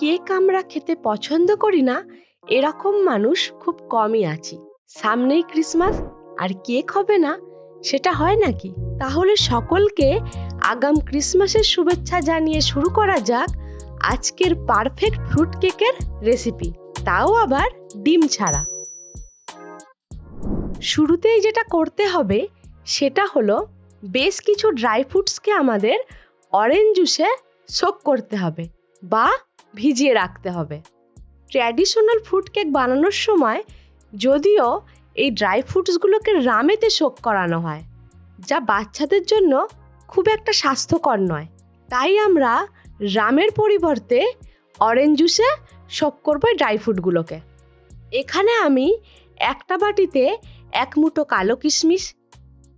Cake আমরা খেতে পছন্দ করি না, এরকম মানুষ খুব কমই আছি। সামনেই ক্রিসমাস, আর কেক হবে না, সেটা হয় নাকি? তাহলে সকলকে আগাম ক্রিসমাসের শুভেচ্ছা জানিয়ে শুরু করা যাক আজকের পারফেক্ট ফ্রুট কেকের রেসিপি, তাও আবার ডিম ছাড়া। শুরুতেই যেটা করতে হবে, সেটা হলো বেশ কিছু ড্রাই ফ্রুটসকে আমাদের অরেঞ্জ জুসে সোক করতে হবে, বা ভিজিয়ে রাখতে হবে। ট্র্যাডিশনাল ফ্রুট কেক বানানোর সময় যদিও এই ড্রাই ফ্রুটসগুলোকে রামেতে শোক করানো হয়, যা বাচ্চাদের জন্য খুব একটা স্বাস্থ্যকর নয়। তাই আমরা রামের পরিবর্তে অরেঞ্জ জুসে শোক করব ড্রাই ফ্রুটগুলোকে এখানে আমি একটা বাটিতে এক মুঠো কালো কিশমিশ,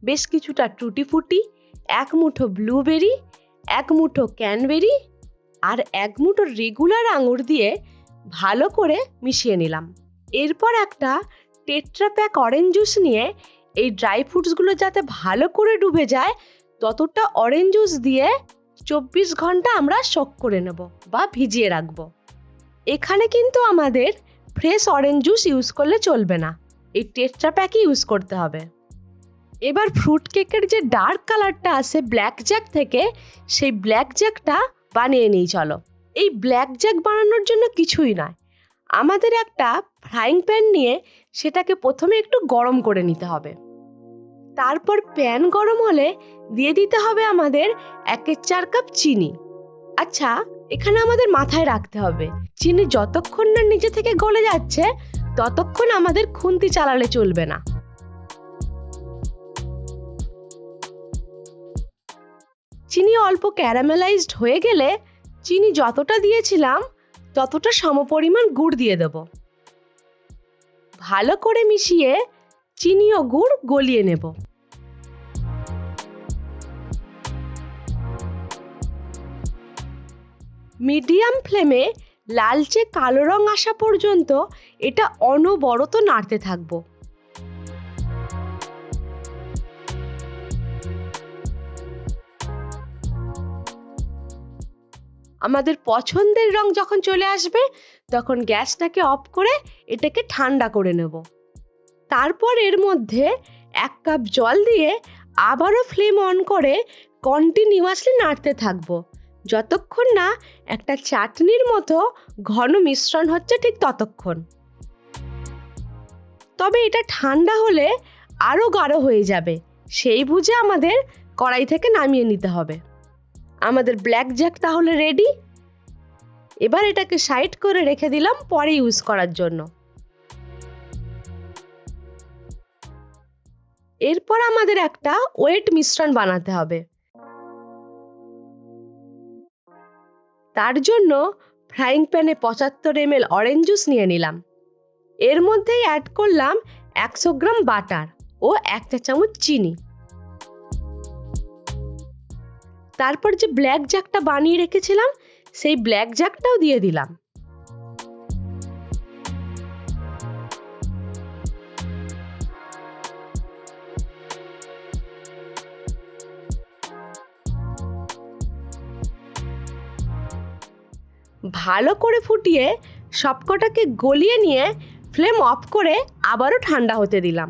বেশ কিছুটা টুটি ফুটি এক মুঠো ব্লুবেরি এক মুঠো ক্যানবেরি আর এক মুঠো রেগুলার আঙুর দিয়ে ভালো করে মিশিয়ে নিলাম। এরপর একটা টেট্রা প্যাক অরেঞ্জ জুস নিয়ে এই ড্রাই ফ্রুটসগুলো যাতে ভালো করে ডুবে যায়, ততটা অরেঞ্জ জুস দিয়ে চব্বিশ ঘণ্টা আমরা শক করে নেব বা ভিজিয়ে রাখব। এখানে কিন্তু আমাদের ফ্রেশ অরেঞ্জ জুস ইউজ করলে চলবে না। এই টেট্রা প্যাকই ইউজ করতে হবে। এবার ফ্রুট কেকের যে ডার্ক কালারটা আসে ব্ল্যাক জ্যাক থেকে, সেই ব্ল্যাক জ্যাকটা বানিয়ে নিই, চলো। এই ব্ল্যাক জ্যাক বানানোর জন্য কিছুই নয়। আমাদের একটা ফ্রাইং প্যান নিয়ে সেটাকে প্রথমে একটু গরম করে নিতে হবে। তারপর প্যান গরম হলে দিয়ে দিতে হবে আমাদের একের চার কাপ চিনি। আচ্ছা এখানে আমাদের মাথায় রাখতে হবে। চিনি যতক্ষণ না নিচে থেকে গলে যাচ্ছে, ততক্ষণ আমাদের খুন্তি চালালে চলবে না। চিনি অল্প ক্যারামেলাইজড হয়ে গেলে চিনি যতটা দিয়েছিলাম, ততটা সমপরিমাণ গুড় দিয়ে দেব। ভালো করে মিশিয়ে চিনি ও গুড় গলিয়ে নেব। মিডিয়াম ফ্লেমে লালচে কালো রং আসা পর্যন্ত এটা অনবরত নাড়তে থাকব। আমাদের পছন্দের রং যখন চলে আসবে, তখন গ্যাসটাকে অফ করে এটাকে ঠান্ডা করে নেব। তারপর এর মধ্যে এক কাপ জল দিয়ে আবারও ফ্লেম অন করে কন্টিনিউয়াসলি নাড়তে থাকব। যতক্ষণ না একটা চাটনির মতো ঘন মিশ্রণ হচ্ছে ঠিক ততক্ষণ। তবে এটা ঠান্ডা হলে আরও গাঢ় হয়ে যাবে। সেই বুঝে আমাদের কড়াই থেকে নামিয়ে নিতে হবে। আমাদের ব্ল্যাক জ্যাক তাহলে রেডি এবার এটাকে সাইড করে রেখে দিলাম পরে ইউজ করার জন্য। এরপর আমাদের একটা ওয়েট মিশ্রণ বানাতে হবে। তার জন্য ফ্রাইং প্যানে পঁচাত্তর এম এল অরেঞ্জ জুস নিয়ে নিলাম। এর মধ্যেই অ্যাড করলাম একশো গ্রাম বাটার ও এক চা চামচ চিনি। তারপর যে ব্ল্যাক জ্যাকটা বানিয়ে রেখেছিলাম, সেই ব্ল্যাক জ্যাকটাও দিয়ে দিলাম। ভালো করে ফুটিয়ে সবকটাকে গলিয়ে নিয়ে ফ্লেম অফ করে আবারও ঠান্ডা হতে দিলাম।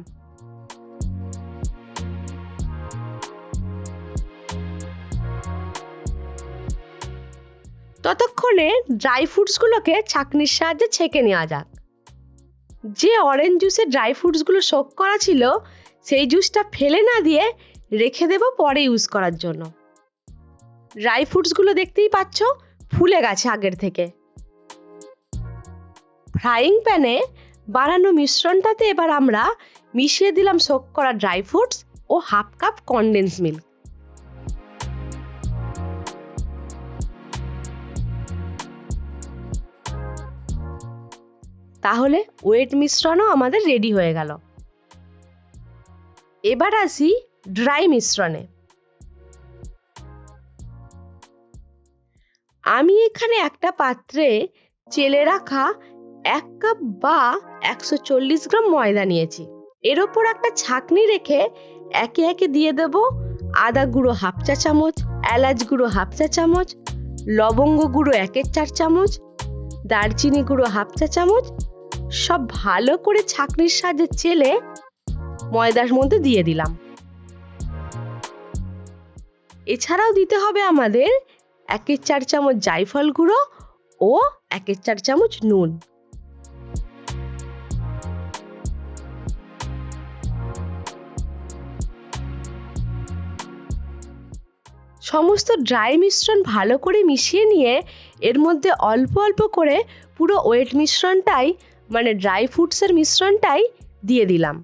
ততক্ষণে ড্রাই ফ্রুটসগুলোকে ছাঁকনির সাহায্যে ছেঁকে নেওয়া যাক। যে অরেঞ্জ জুসে ড্রাই ফ্রুটসগুলো শোক করা ছিল, সেই জুসটা ফেলে না দিয়ে রেখে দেব পরে ইউজ করার জন্য। ড্রাই ফ্রুটসগুলো দেখতেই পাচ্ছ ফুলে গেছে আগের থেকে। ফ্রাইং প্যানে বানানো মিশ্রণটাতে এবার আমরা মিশিয়ে দিলাম শোক করা ড্রাই ফ্রুটস ও হাফ কাপ কনডেন্স মিল্ক তাহলে ওয়েট মিশ্রণও আমাদের রেডি হয়ে গেল। এবার আসি ড্রাই মিশ্রণে। আমি এখানে একটা পাত্রে চেলে রাখা এক কাপ বা একশো চল্লিশ গ্রাম ময়দা নিয়েছি। এর ওপর একটা ছাকনি রেখে একে একে দিয়ে দেব আদা গুঁড়ো হাফ চা চামচ, এলাচ গুঁড়ো হাফ চা চামচ, লবঙ্গ গুঁড়ো একের চার চামচ, দারচিনি গুঁড়ো হাফ চা চামচ সব ভালো করে ছাঁকনির সাহায্যে চেলে ময়দার মধ্যে দিয়ে দিলাম। এছাড়াও দিতে হবে আমাদের একের চার চামচ জায়ফল গুঁড়ো ও একের চার চামচ নুন। সমস্ত ড্রাই মিশ্রণ ভালো করে মিশিয়ে নিয়ে এর মধ্যে অল্প অল্প করে পুরো ওয়েট মিশ্রণটাই মানে ড্রাই ফ্রুটসের মিশ্রণটাই দিয়ে দিলাম।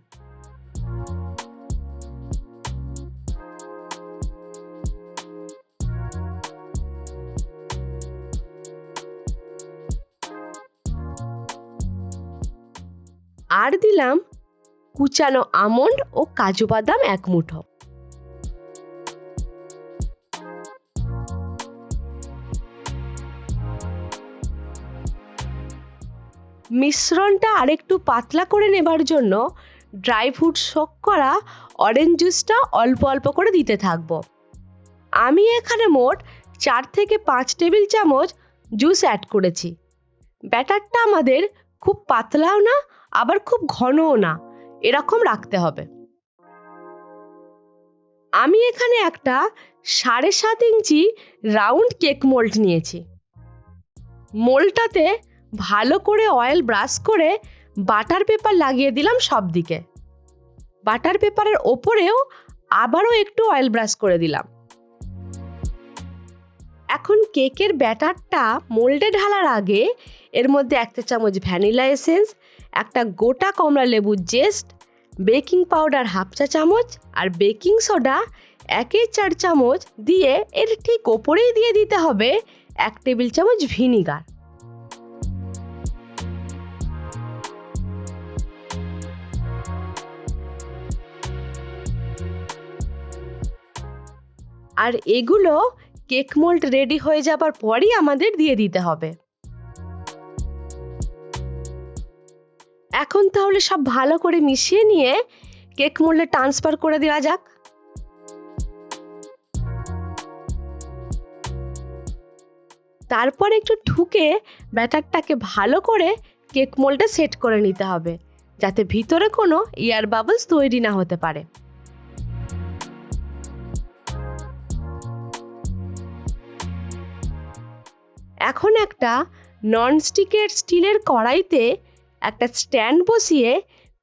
আর দিলাম কুচানো আমন্ড ও কাজু বাদাম এক মুঠো। মিশ্রণটা আরেকটু পাতলা করে নেবার জন্য ড্রাই ফ্রুট শোক করা অরেঞ্জ জুসটা অল্প অল্প করে দিতে থাকব। আমি এখানে মোট চার থেকে পাঁচ টেবিল চামচ জুস অ্যাড করেছি। ব্যাটারটা আমাদের খুব পাতলাও না, আবার খুব ঘনও না, এরকম রাখতে হবে। আমি এখানে একটা সাড়ে সাত ইঞ্চি রাউন্ড কেক মোল্ড নিয়েছি। মোল্ডটাতে ভালো করে অয়েল ব্রাশ করে বাটার পেপার লাগিয়ে দিলাম সব দিকে বাটার পেপারের ওপরেও আবারও একটু অয়েল ব্রাশ করে দিলাম। এখন কেকের ব্যাটারটা মোল্ডে ঢালার আগে এর মধ্যে একটা চামচ ভ্যানিলা এসেন্স একটা গোটা কমলা লেবুর জেস্ট বেকিং পাউডার হাফ চা চামচ আর বেকিং সোডা একের চার চামচ দিয়ে এর ঠিক ওপরেই দিয়ে দিতে হবে এক টেবিল চামচ ভিনিগার আর এগুলো কেক মোল্ড রেডি হয়ে যাবার পরই আমাদের দিয়ে দিতে হবে। এখন তাহলে সব ভালো করে মিশিয়ে নিয়ে কেক মোল্ডে ট্রান্সফার করে দেওয়া যাক। তারপর একটু ঠুকে ব্যাটারটাকে ভালো করে কেক মোল্ডে সেট করে নিতে হবে, যাতে ভিতরে কোনো এয়ার বাবলস তৈরি না হতে পারে। এখন একটা ননস্টিকের স্টিলের কড়াইতে একটা স্ট্যান্ড বসিয়ে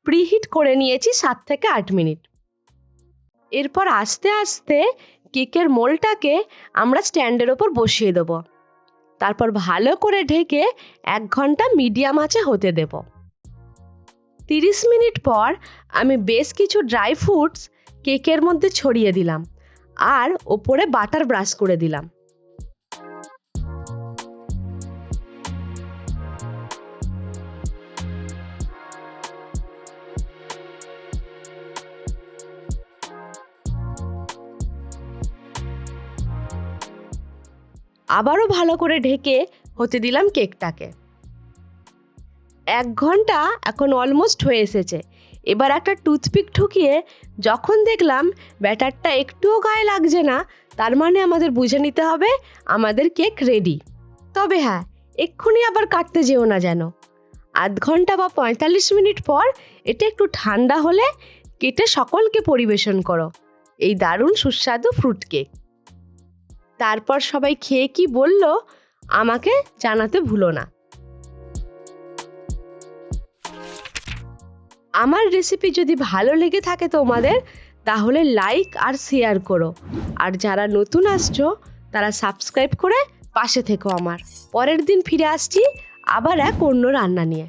প্রিহিট করে নিয়েছি সাত থেকে আট মিনিট। এরপর আস্তে আস্তে কেকের মোলটাকে আমরা স্ট্যান্ডের ওপর বসিয়ে দেবো। তারপর ভালো করে ঢেকে এক ঘণ্টা মিডিয়াম আঁচে হতে দেব। তিরিশ মিনিট পর আমি বেশ কিছু ড্রাই ফ্রুটস কেকের মধ্যে ছড়িয়ে দিলাম আর ওপরে বাটার ব্রাশ করে দিলাম। আবারও ভালো করে ঢেকে হতে দিলাম কেকটাকে। এক ঘণ্টা এখন অলমোস্ট হয়ে এসেছে। এবার একটা টুথপিক ঠুকিয়ে যখন দেখলাম ব্যাটারটা একটুও গায়ে লাগছে না, তার মানে আমাদের বুঝে নিতে হবে আমাদের কেক রেডি তবে হ্যাঁ এক্ষুনি আবার কাটতে যেও না যেন। আধ ঘণ্টা বা পঁয়তাল্লিশ মিনিট পর এটা একটু ঠান্ডা হলে কেটে সকলকে পরিবেশন করো। এই দারুণ সুস্বাদু ফ্রুট কেক তারপর সবাই খেয়ে কি বলল আমাকে জানাতে ভুলো না। আমার রেসিপি যদি ভালো লেগে থাকে তোমাদের, তাহলে লাইক আর শেয়ার করো। আর যারা নতুন আসছো, তারা সাবস্ক্রাইব করে পাশে থেকো আমার। পরের দিন ফিরে আসছি আবার এক অন্য রান্না নিয়ে।